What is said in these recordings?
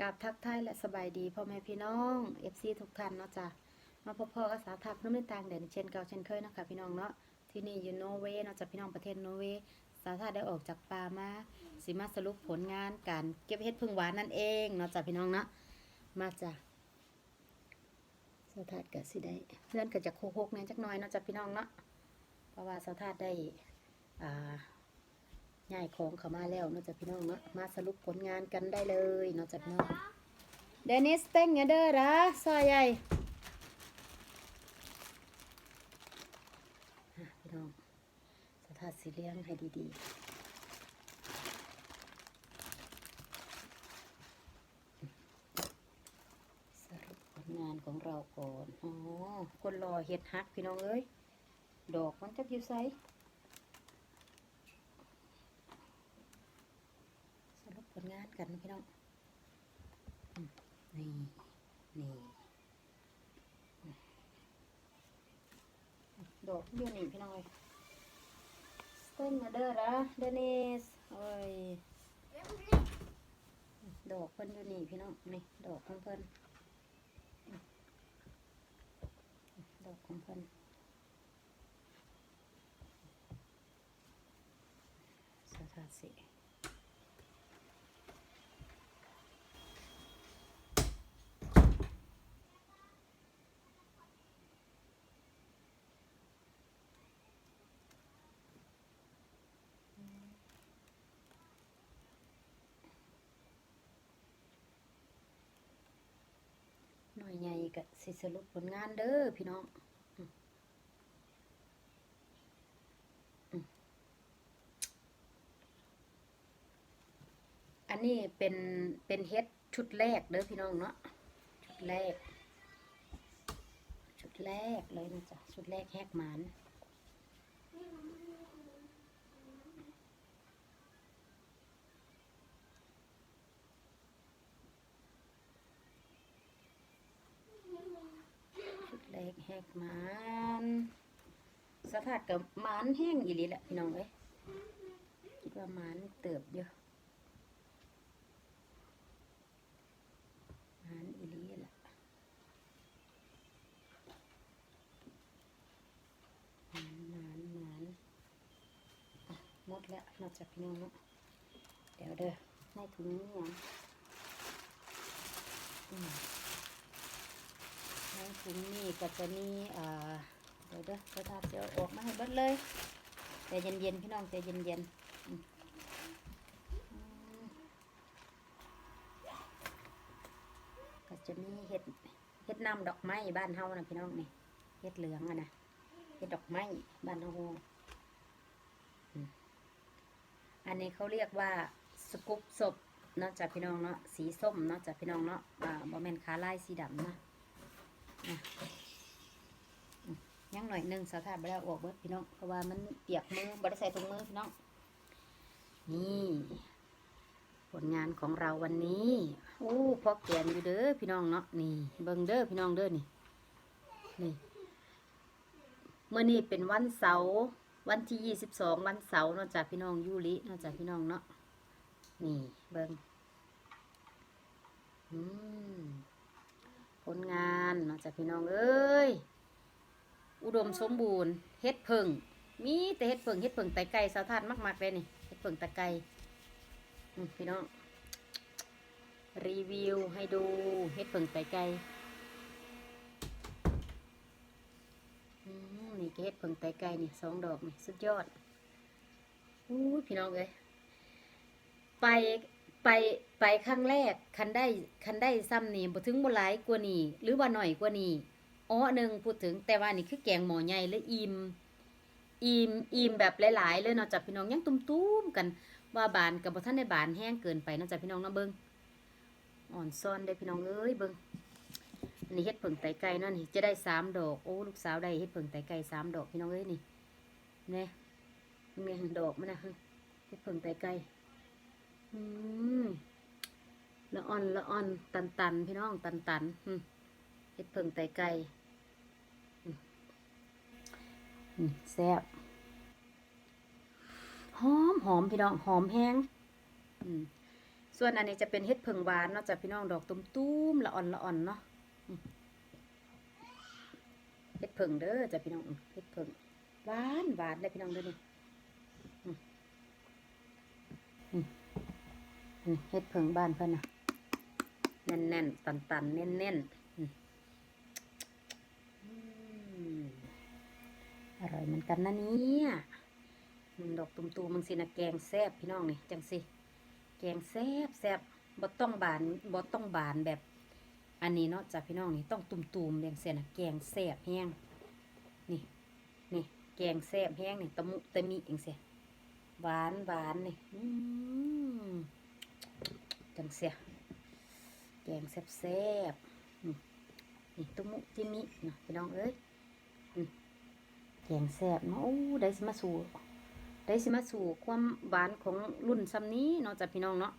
กราบทักทายและสบายดีพ่อแม่พี่น้องเอฟซีทุกท่านเนาะจ้ะมาพบพ่อกับสาวทับน้ำไม่ต่างเด่นเช่นเก่าเช่นเคยเนาะคะพี่น้องเนาะที่นี่อยู่โนอร์เวย์เนาะจ้ะพี่น้องประเทศโนอร์เวย์สาวทับได้ออกจากป่ามาสิมาสรุปผลงานการเก็บเห็ดพึ่งหวานนั่นเองเนาะจ้ะพี่น้องเนาะมาจ้ะสาวทับก็สิได้เพื่อนก็จะโคกๆเนี่ยจักน่อยเนาะจ้ะพี่น้องเนาะเพราะว่าสาวทับได้อ่า ย้ายของเข้ามาแล้วเนาะจ๊ะพี่น้องเนาะมาสรุปผลงานกันได้เลยเนาะจ๊ะพี่น้องเดนิสเต็งเงเด้อระซอยใหญ่พี่น้องสถาสีเลี้ยงให้ดีๆ สรุปผลงานของเราก่อน อ๋อ คนรอเห็ดฮักพี่น้องเอ้ย ดอกมันจะอยู่ไซสรุปผล งานกันพี่น้องนี่นี่ดอกอยู่นี่พี่น้องเลยสเต็นเดอร์ละเดนิสโอ้ยดอกเพิ่นอยู่นี่พี่น้องนี่ดอกของเพิ่นดอกของเพิ่นสถานสิ ห น่อยใหญ่ก็สิสรุปผลงานเด้อพี่น้องอันนี้เป็นเป็นเฮ็ดชุดแรกเด้อพี่น้องเนาะชุดแรก ชุดแรกเลยนะจ๊ะชุดแรกแหกหมานชุดแร กแหกมานสภาพกับมานแห้งอีหลีแหละพี่น้องเอ้ยคิดว่ามานเติบเยอะมานอีหลีแหละมานมานมานหมดแล้วนอกจากพี่น้องเนาะเดี๋ยวเด้อในถุงนี้ยังอืม ในถุงนี้ก็จะมีอ่าเดี๋ยวเด้อกระดาษเดี๋ยวออกมาให้เบิดเลยใจเย็นๆพี่น้องใจเย็นๆก็จะมีเห็ดเห็ดน้ำดอกไม้บ้านเฮานะพี่น้องนี่เห็ดเหลืองอะนะเห็ดดอกไม้บ้านเฮาอันนี้เขาเรียกว่าสกุปศพเนาะจากพี่น้องเนาะสีส้มเนาะจากพี่น้องเนาะอ่าบอแมนขาไลาสีดำนะ ยังหน่อยหนึงสาธารณแล้วออกเบิดพี่น้อง เพราะว่ามันเปียกมือบริใส่ถุงมือพี่น้อง นี่ ผลงานของเราวันนี้โอ้พอแกนอยู่เด้อพี่น้องเนาะนี่ เบิ่งเด้อพี่น้องเด้อนี่นี่เมื่อนี้เป็นวันเสาร์วันที่ยี่สิบสองวันเสาร์นอกจากพี่น้องยูรินอกจากพี่น้องเนาะนี่เบิงอืม ผลงานเนอกจากพี่น้องเอ้ยอุดมสมบูรณ์เฮ็ดเพิงมีแต่เฮ็ดเพิงเฮ็ดเพิงไตไก่สาวทานมากๆเลยนี่เฮ็ดเพิงไตไก่พี่น้องรีวิวให้ดูเฮ็ดเพิงไตไก่นี่เฮ็ดเพิ่งไตไก่นี่สองดอกนี่สุดยอดอู้พี่น้องเอ้ยไป ไปไปครั้งแรกคันได้คันได้ซ้ำนี่บ่ถึงบ่หลายกว่านี่หรือว่าหน่อยกว่านี่อ้อหนึ่งพูดถึงแต่ว่านี่คือแกงหมอใหญ่เลยอิ่มอิ่มอิ่มแบบหลายๆเลยเนาะจ้ะพี่น้องยังตุ้มๆกันว่าบานกับบ่ทันได้บานแห้งเกินไปเนาะจ้ะพี่น้องเนาะเบิ่งอ่อนซ่อนได้พี่น้องเอ้ยเบิ่งอันนี้เฮ็ดเผิงไตไก่เนาะนี่จะได้สามดอกโอ้ลูกสาวได้เฮ็ดเผิงไตไก่สามดอกพี่น้องเอ้ยนี่เนี่ยมีดอกมันนะเฮ็ดเผิงไตไก่ อืมละอ่อนละอ่อน ตันตันพี่น้องตันตันเฮ็ดเผิงไตไก่แซ่บหอมหอมพี่น้องหอมแห้งส่วนอันนี้จะเป็นเฮ็ดเพิงหวานเนาะจ้ะพี่น้องดอกตุ้มๆละอ่อนละอ่อนเนาะเฮ็ดเพิงเด้อจ้ะพี่น้องเฮ็ดเพิงหวานหวานเลยพี่น้องเด้อนี่ เฮ็ดเพิงบ้านเพิ่นน่ะแน่นๆตันๆแน่นๆอืมอืมอร่อยเหมือนกันนะเนี่ยอืมดอกตุ้มๆมึงสินะแกงแซ่บพี่น้องนี่จังสิแกงแซ่บแซ่บบ่ต้องบานบ่ต้องบานแบบ อันนี้เนาะจ้ะพี่น้องนี่ต้องตุ่มๆอย่างเสียนะแกงแซ่บแห้งนี่นี่แกงแซ่บแห้งนี่ตะมุตะมิอย่างเสียหวานหวานนี่อืม จังเสียแกงแซ่บแซ่บๆนี่นี่ตะมุตะมิเนาะพี่น้องเอ้ยแกงแซ่บเนาะโอ้ได้สิมาสู่ได้สิมาสู่ความหวานของรุ่นซ้ำนี้เนาะจ้ะพี่น้องเนาะ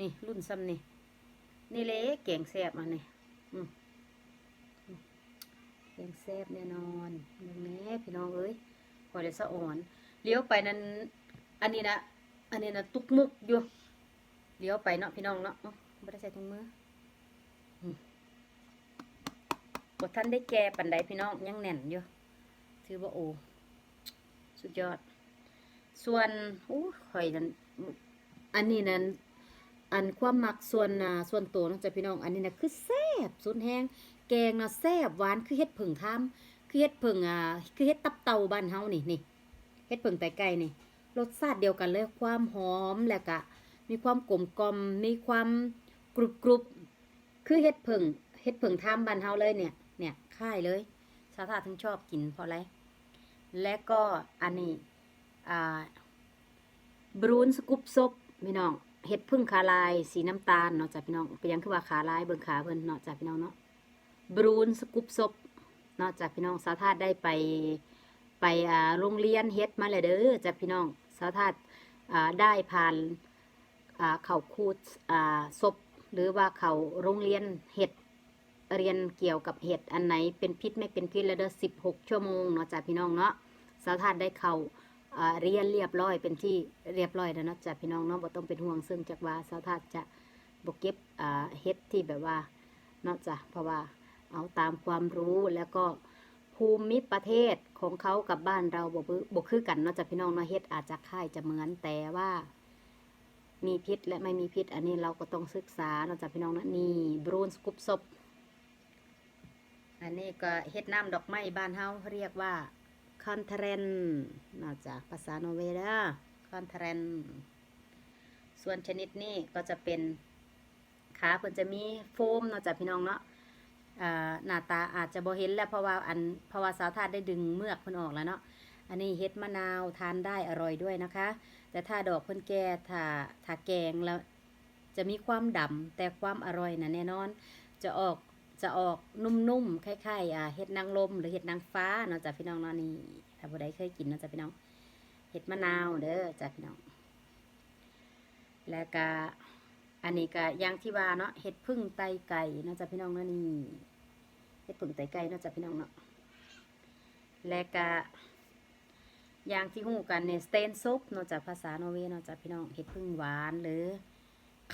นี่รุ่นซ้ำนี่นี่เลยแกงแซ่บอันนี้อืมอืมแกงแซ่บแน่นอนเบิ่แม่พี่น้องเอ้ยพอได้สะอ่อนเลี้ยวไปนั้นอันนี้นะอันนี้นะตุกมุกอยู่ เลี้ยวไปเนาะพี่น้องเนาะไม่ได้ใส่ถุงมือบท่านได้แก่ปันใดพี่น้องยังแน่นอยู่ถือว่าโอ้สุดยอด ส่วนโอ้ข่อยนั้นอันนี้นั้นอันความมักส่วนนะส่วนตัวเนาะจ้ะพี่น้อง อันนี้นะคือแซ่บสุดแห้งแกงนะแซ่บหวานคือเฮ็ดผึ่งทำคือเฮ็ดผึ่งอ่าคือเฮ็ดตับเต่าบ้านเฮานี่นี่เฮ็ดผึ่งไตไก่นี่รสชาติเดียวกันเลยความหอมแล้วก็ มีความกลมกลมมีความกรุบกรุบคือเฮ็ดผึ่งเฮ็ดผึ่งทำบ้านเฮาเลยเนี่ย เนี่ยค่ายเลยสาวทาถึงชอบกินเพราะอะไร และก็อันนี้อ่าบรูนสกุปซบพี่น้องเห็ดพึ่งขาลายสีน้ำตาลเนาะจ้ะพี่น้องเป็นยังคือว่าขาลายเบิ่งขาเพิ่นเนาะจ้ะพี่น้องเนาะบรูนสกุปซบเนาะจ้ะพี่น้องสาธาได้ไปไปอ่าโรงเรียนเฮ็ดมาแล้วเด้อจ้ะพี่น้องสาธาอ่าได้ผ่าน เขาคูดศพหรือว่าเขาโรงเรียนเฮ็ดเรียนเกี่ยวกับเห็ดอันไหนเป็นพิษไม่เป็นพิษแล้วเด้อ16ชั่วโมงเนาะจ้ะพี่น้องเนาะสาวธาตุได้เขาเรียนเรียบร้อยเป็นที่เรียบร้อยแล้วเนาะจ้ะพี่น้องเนาะบ่ต้องเป็นห่วงซึ่งจากว่าสาวทัศน์จะบ่เก็บเฮ็ดที่แบบว่าเนาะจ้ะเพราะว่าเอาตามความรู้แล้วก็ภูมิประเทศของเขากับบ้านเราบ่คือบ่คือกันเนาะจ้ะพี่น้องเนาะเฮ็ดอาจจะคล้ายจะเหมือนแต่ว่า มีพิษและไม่มีพิษ อันนี้เราก็ต้องศึกษาเนาจะพี่น้องนะนี่บรูนสกุปซบอันนี้ก็เฮ็ดน้ำดอกไม้บ้านเฮาเรียกว่าคอนเทรนน่าจะภาษาโนเวย์นะคอนเทรนส่วนชนิดนี้ก็จะเป็นขาเพิ่นจะมีโฟมนาะจ้ะพี่น้องเนาะหน้าตาอาจจะบ่เห็นแล้วเพราะว่าอันเพราะว่าสาวทาสได้ดึงเมือกเพิ่นออกแล้วเนาะ อันนี้เฮ็ดมะนาวทานได้อร่อยด้วยนะคะ แต่ถ้าดอกเพิ่นแก่ถ้าถ้าแกงแล้วจะมีความดำแต่ความอร่อยนะแน่นอน จะออกจะออกนุ่มๆคล้ายๆอ่าเห็ดนางลม หรือเห็ดนางฟ้าเนาะจ้ะพี่น้องเนาะนี่ถ้าผู้ใดเคยกินเนาะจ้ะพี่น้องเห็ดมะนาวเด้อจ้ะพี่น้อง แล้วก็อันนี้ก็อย่างที่ว่าเนาะเห็ดพึ่งไตไก่เนาะจ้ะพี่น้องเนาะนี่เห็ดพึ่งไตไก่เนาะจ้ะพี่น้องเนาะแล้วก็ อย่างที่หูกันเนี่ยสเตนซุปนาะจ้ะภาษาโนเวย์นาะจ้ะพี่น้องเห็ดพึ่งหวานหรือ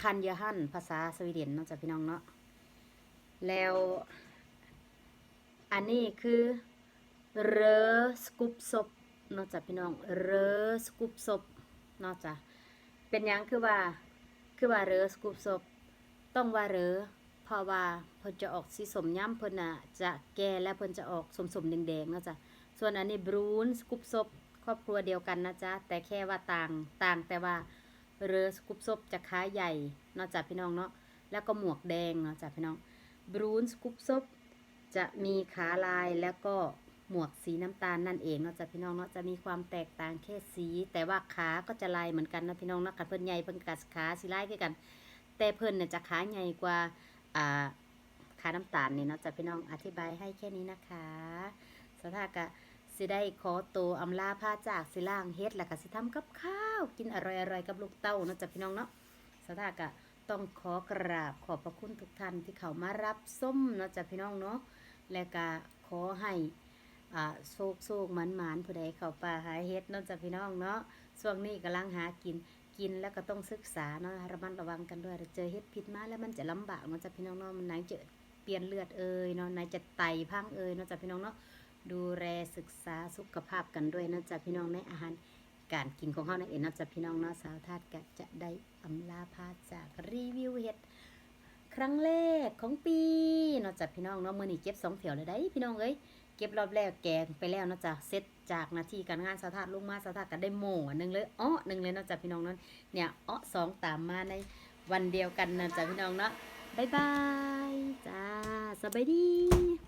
คันยาฮันภาษาสวีเดนนาะจ้ะพี่น้องเนาะแล้วอันนี้คือเรอสกุปศพเนอกจากพี่น้องเรอสกุปศพนอกจากเป็นหยังคือว่าคือว่าเรอสกุปศพต้องว่าเรอเพราะว่าเพิ่นจะออกสีสมย่ำเพิ่นน่ะจะแก่และเพิ่นจะออกสมสมแดงๆเนาะจ้ะส่วนอันนี้บรูนสกุปศพค รอบครัวเดียวกันนะจ๊ะ แต่แค่ว่าต่างต่างแต่ว่าเรือสกุปศพจะขาใหญ่นอกจากพี่น้องเนาะแล้วก็หมวกแดงเนาะจ้ะพี่น้องบรูนสกุปซบจะมีขาลายแล้วก็หมวกสีน้ำตาลนั่นเองเนาะจ้ะพี่น้องเนาะจะมีความแตกต่างแค่สี แต่ว่าขาก็จะลายเหมือนกันนะพี่น้องเนาะกันเพิ่นใหญ่เพิ่นกัดขาสีลายคือกัน แต่เพิ่นเนี่ยจะขาใหญ่กว่าอ่าขาน้ำตาลนี่เนาะจ้ะพี่น้องอธิบายให้แค่นี้นะคะสถากะ สิได้ขอโตัวอำลาพาจากสิล่างเฮ็ดแล้วก็สิทำกับข้าวกินอร่อยๆกับลูกเต้าเนาะจ้ะพี่น้องเนาะสถากะต้องขอกราบขอบพระคุณทุกท่านที่เขามารับส้มเนาะจ้ะพี่น้องเนาะและก็ขอให้อ่าโชคโชคหมันหมันผู้ใดเข้าป่าหาเฮ็ดเนาะจ้ะพี่น้องเนาะช่วงนี้กำลังหากินกินแล้วก็ต้องศึกษาเนาะระมัดระวังกันด้วยเจอเฮ็ดผิดมาแล้วมันจะลำบากเนาะจ้ะพี่น้องเนาะมันไหนจะเปลี่ยนเลือดเอ่ยเนาะไหนจะไตพังเอ่ยเนาะจ้ะพี่น้องเนาะ ดูแลศึกษาสุขภาพกันด้วยนะจ้ะพี่น้องในอาหารการกินของเฮานั่นเองนะจ้ะพี่น้องเนาะสาวทาสก็จะได้อำลาพาจากรีวิวเฮ็ดครั้งแรกของปีเนาะจ้ะพี่น้องเนาะมื้อนี้เก็บสองแถวเลยได้พี่น้องเอ้ยเก็บรอบแรกแกงไปแล้วนะจ้ะเสร็จจากหน้าที่การงานสาวทาสลงมาสาวทาสก็ได้โม่หนึ่งเลยอ้อหนึ่งเลยนะจ้ะพี่น้องเนาะเนี่ยอ้อสองตามมาในวันเดียวกันนะจ้ะพี่น้องเนาะบายบายจ้าสบายดี